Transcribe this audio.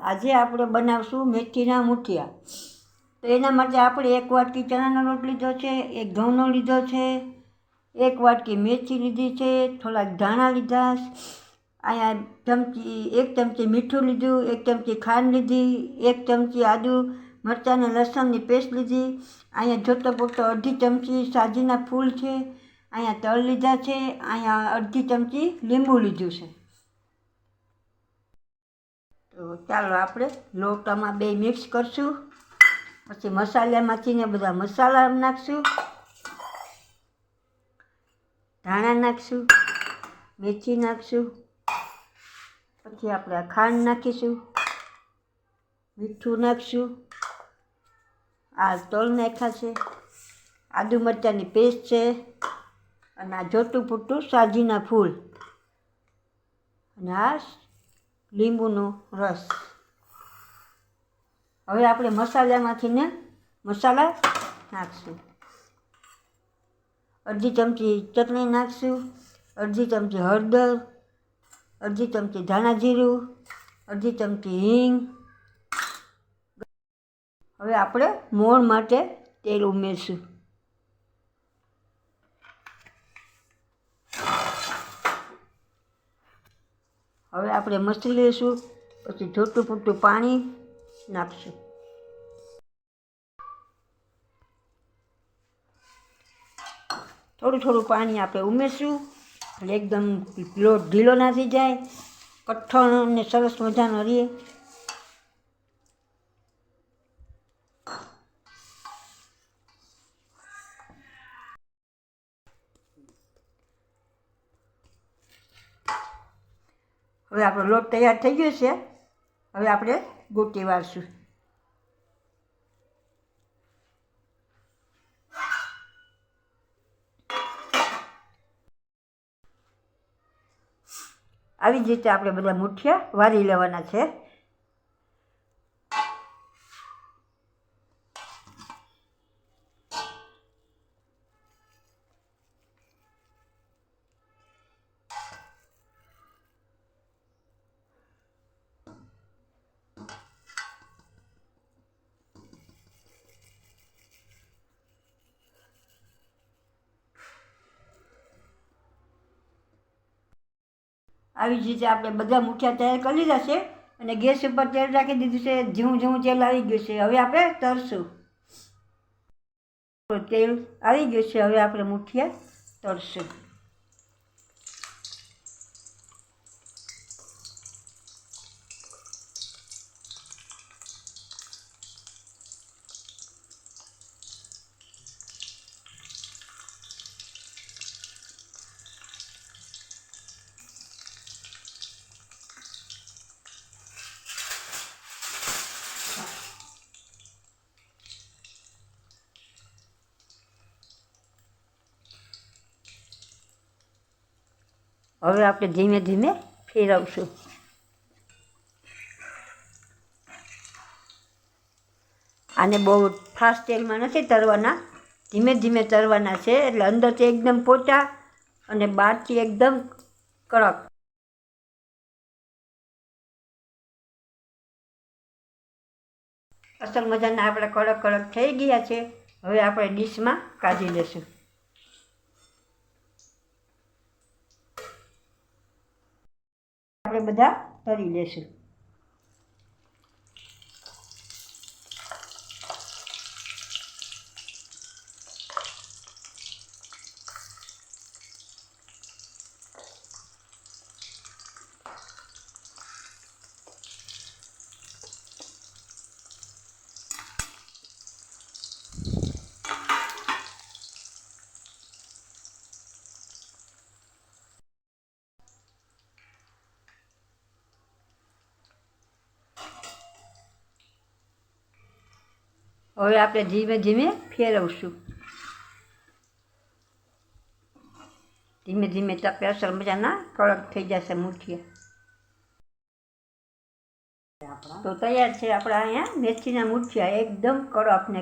આજે આપણે બનાવશું મેથીના મૂઠિયા. તો એના માટે આપણે એક વાટકી ચણાનો લોટ લીધો છે, એક ઘઉંનો લીધો છે, એક વાટકી મેથી લીધી છે, થોડાક ધાણા લીધા, અહીંયા ચમચી, એક ચમચી મીઠું લીધું, એક ચમચી ખાંડ લીધી, એક ચમચી આદુ મરચાં અને લસણની પેસ્ટ લીધી. અહીંયા જોતો પૂરતો અડધી ચમચી સાજીના ફૂલ છે, અહીંયા તલ લીધા છે, અહીંયા અડધી ચમચી લીંબુ લીધું છે. તો ચાલો આપણે લોટામાં બે મિક્સ કરશું. પછી મસાલામાંથી ને બધા મસાલા નાખશું. ધાણા નાખશું. મેથી નાખશું. પછી આપણે ખાંડ નાખીશું. મીઠું નાખશું. આ તલ નાખ્યા છે. આદુ મરચાંની પેસ્ટ છે. અને આ જોતું પૂરતું સાજીના ફૂલ. અને આ લીંબુનો રસ. હવે આપણે મસાલામાંથી ને મસાલા નાખશું. અડધી ચમચી ચટણી નાખશું, અડધી ચમચી હળદર, અડધી ચમચી ધાણા જીરું, અડધી ચમચી હિંગ. હવે આપણે મોણ માટે તેલ ઉમેરશું હવે આપણે મસળી લઈશું, પછી જોતું પૂરતું પાણી નાખશું. થોડું થોડું પાણી આપણે ઉમેરશું એટલે એકદમ ઢીલો ના થઈ જાય. કઠણ અને સરસ મજાનો રહે. હવે આપણો લોટ તૈયાર થઈ ગયો છે. હવે આપણે ગોટી વાળશું. આવી જ રીતે આપણે બધા મુઠિયા વારી લેવાના છે. આવી જ રીતે આપણે બધા મુઠિયા તૈયાર કરી લીધા છે અને ગેસ ઉપર તેલ રાખી દીધું છે, ઝીણું ઝીણું તેલ આવી ગયું છે. હવે આપણે તરશું તેલ આવી ગયું છે, હવે આપણે મુઠિયા તરશું હવે આપણે ધીમે ધીમે ફેરવશું. આને બહુ ફાસ્ટ તેલમાં નથી તરવાના. ધીમે ધીમે તરવાના છે, એટલે અંદરથી એકદમ પોચા અને બહારથી એકદમ કડક. અસલ મજાના આપણે કડક કડક થઈ ગયા છે. હવે આપણે ડીશમાં કાઢી લઈશું બધા તરી લેશું હવે આપણે ધીમે ધીમે ફેરવશું. ધીમે ધીમે તપે અસર મજાના કડક થઈ જશે મુઠિયા. તો તૈયાર છે આપણા અહીંયા મેથીના મુઠિયા, એકદમ કડક ને